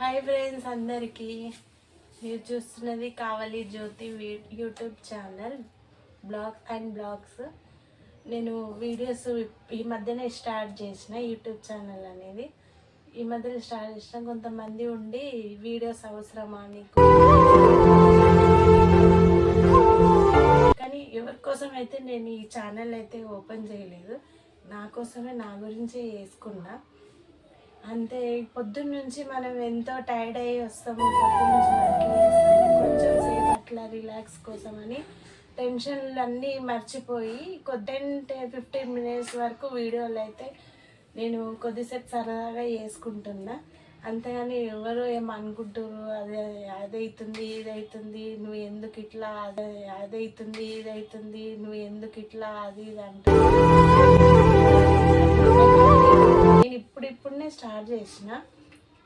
Hi friends అందరికీ మీరు చూస్తున్నది Kavali Jyothi we- YouTube channel blog and blogs. నేను వీడియోస్ ఈ మధ్యనే స్టార్ట్ చేసిన యూట్యూబ్ ఛానల్ అనేది. ఈ మధ్యలో స్టార్ట్ చేసిన కొంతమంది ఉండి వీడియోస్ అవసరమా నీకు? కానీ ఎవరి కోసం అయితే నేను ఈ ఛానల్ అయితే ఓపెన్ చేయలేదు నా కోసమే నా గురించే వేసుకున్నా అంతే పొద్దున్న నుంచి మనం ఎంతో టైర్డ్ అయ్యి వస్తాము. పొద్దున్న నుంచి కొంచెం సేపు అట్లా రిలాక్స్ కోసం అని టెన్షన్లు అన్నీ మర్చిపోయి కొద్దింటే ఫిఫ్టీన్ మినిట్స్ వరకు వీడియోలు అయితే నేను కొద్దిసేపు సరదాగా చేసుకుంటున్నా. అంతేగాని ఎవరు ఏమనుకుంటారు అదే అదైతుంది ఇదైతుంది నువ్వు ఎందుకు ఇట్లా అదే అదైతుంది ఇదైతుంది నువ్వు ఎందుకు ఇట్లా అది ఇది అంటే స్టార్ట్ చేసిన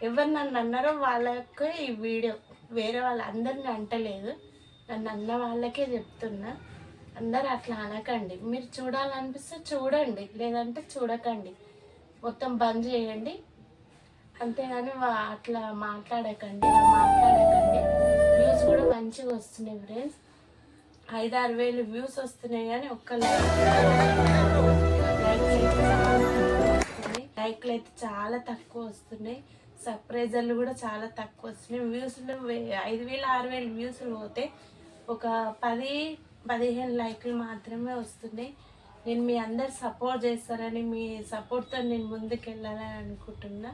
ఎవరు నన్ను అన్నారో వాళ్ళకే ఈ వీడియో. వేరే వాళ్ళందరిని అంటలేదు. నన్ను అన్న వాళ్ళకే చెప్తున్నా. అందరు అట్లా అనకండి. మీరు చూడాలనిపిస్తే చూడండి. లేదంటే చూడకండి. మొత్తం బంద్ చేయండి. అంతేగాని వా- అట్లా మాట్లాడకండి మాట్లాడకండి. వ్యూస్ కూడా మంచిగా వస్తున్నాయి ఫ్రెండ్స్ ఐదారు వేలు వ్యూస్ వస్తున్నాయి కానీ ఒక్క అయితే చాలా తక్కువ వస్తున్నాయి. సర్ప్రైజర్లు కూడా చాలా తక్కువ వస్తున్నాయి. వ్యూస్ ఐదు వేలు ఆరు వేలు వ్యూస్లు పోతే ఒక పది పదిహేను లైక్లు మాత్రమే వస్తున్నాయి. నేను మీ అందరు సపోర్ట్ చేస్తారని మీ సపోర్ట్తో నేను ముందుకు వెళ్ళాలని అనుకుంటున్నా.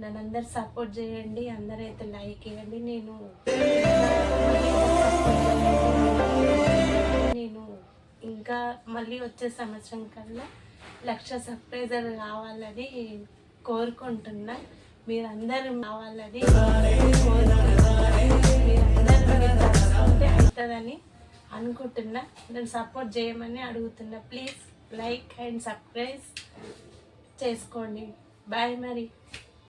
నన్ను అందరు సపోర్ట్ చేయండి. అందరైతే లైక్ ఇవ్వండి. నేను నేను ఇంకా మళ్ళీ వచ్చే సంవత్సరం కల్లా లక్ష సర్ప్రైజర్ కావాలని కోరుకుంటున్నా. మీరందరూ కావాలని మీరు అవుతుందని అనుకుంటున్నా. నేను సపోర్ట్ చేయమని అడుగుతున్నా. ప్లీజ్ లైక్ అండ్ సబ్స్క్రైబ్ చేసుకోండి. బాయ్ మరి.